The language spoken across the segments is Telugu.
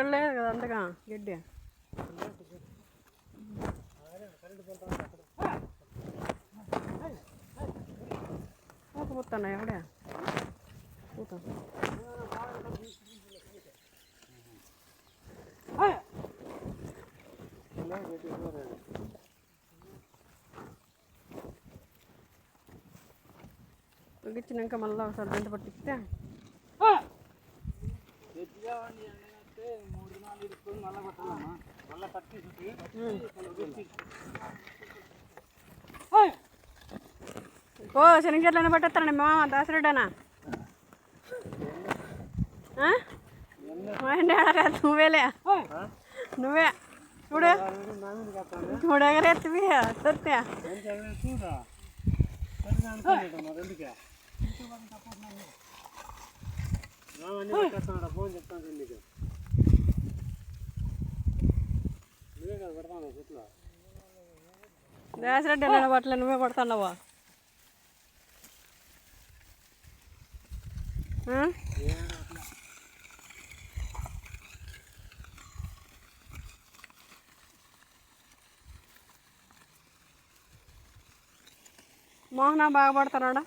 ఇక్కడ లేదు కదా అంతగా గడ్డి పూత పూతున్నా ఎవడే పూత ముగించినాక మళ్ళీ ఒకసారి దంట పట్టిస్తే మూడు నాలుగు ఇరుక్కుని మళ్ళా ఓ శనిగట్లనే పట్టేస్తానండి మా దాసరెడ్డనా? మా ఇంటి నువ్వేలే. నువ్వే. చూడు. చూడు ఎగరెత్తివి ఫోన్ చెప్తాను నీకు నువ్వే కదా పెడతాను చెట్లు దాసరెడ్డి అన్న బట్టలు నువ్వే పడుతున్నావా మోహన బాగా పడుతున్నాడా?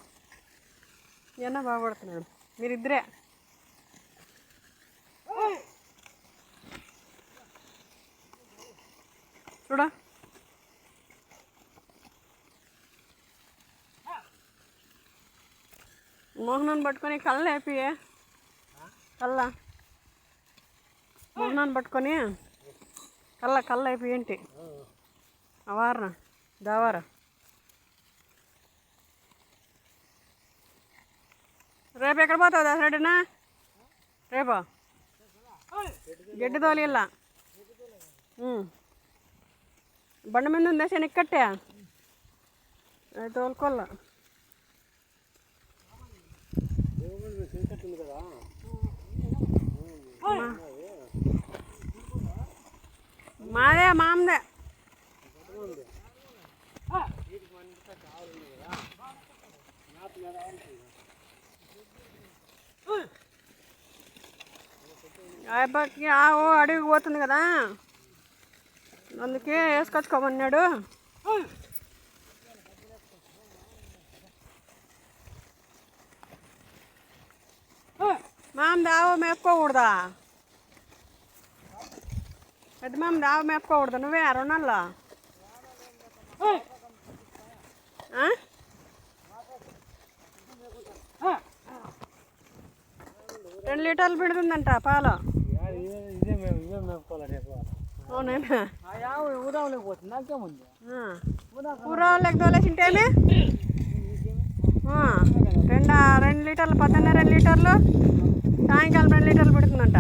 ఈయన బాగా పడుతున్నాడు? మీరిద్దరే? చూడా మోహనాన్ని పట్టుకొని కళ్ళ లేపి. కళ్ళ. మోహనాన్ని పట్టుకొని కళ్ళ కళ్ళ అయిపోయి ఏంటి? అవారా దావారా. రేపు ఎక్కడ పోతావు దసరాడేనా రేపా? గడ్డి తోలి ఇలా బండ మీద ఉందా కట్టే? అది మాదే మామదే. అబ్బాయికి ఆవు అడవికి పోతుంది కదా. అందుకే వేసుకొచ్చుకోమన్నాడు. మామ ఆవు మేపుకోకూడదా? పెద్ద మామ ఆవు మేపుకోకూడదు? నువ్వే రుణాల్లో ఆ? రెండు లీటర్లు పెడుతుందంట పాలు. ఇదే మేము ఇదే మేపుకోవాలి అవునేనా? పోతుంది నాకేముంది తోలేసింటేనే రెండు రెండు లీటర్లు పొద్దున్నే రెండు లీటర్లు సాయంకాలం రెండు లీటర్లు పెడుతుందంట.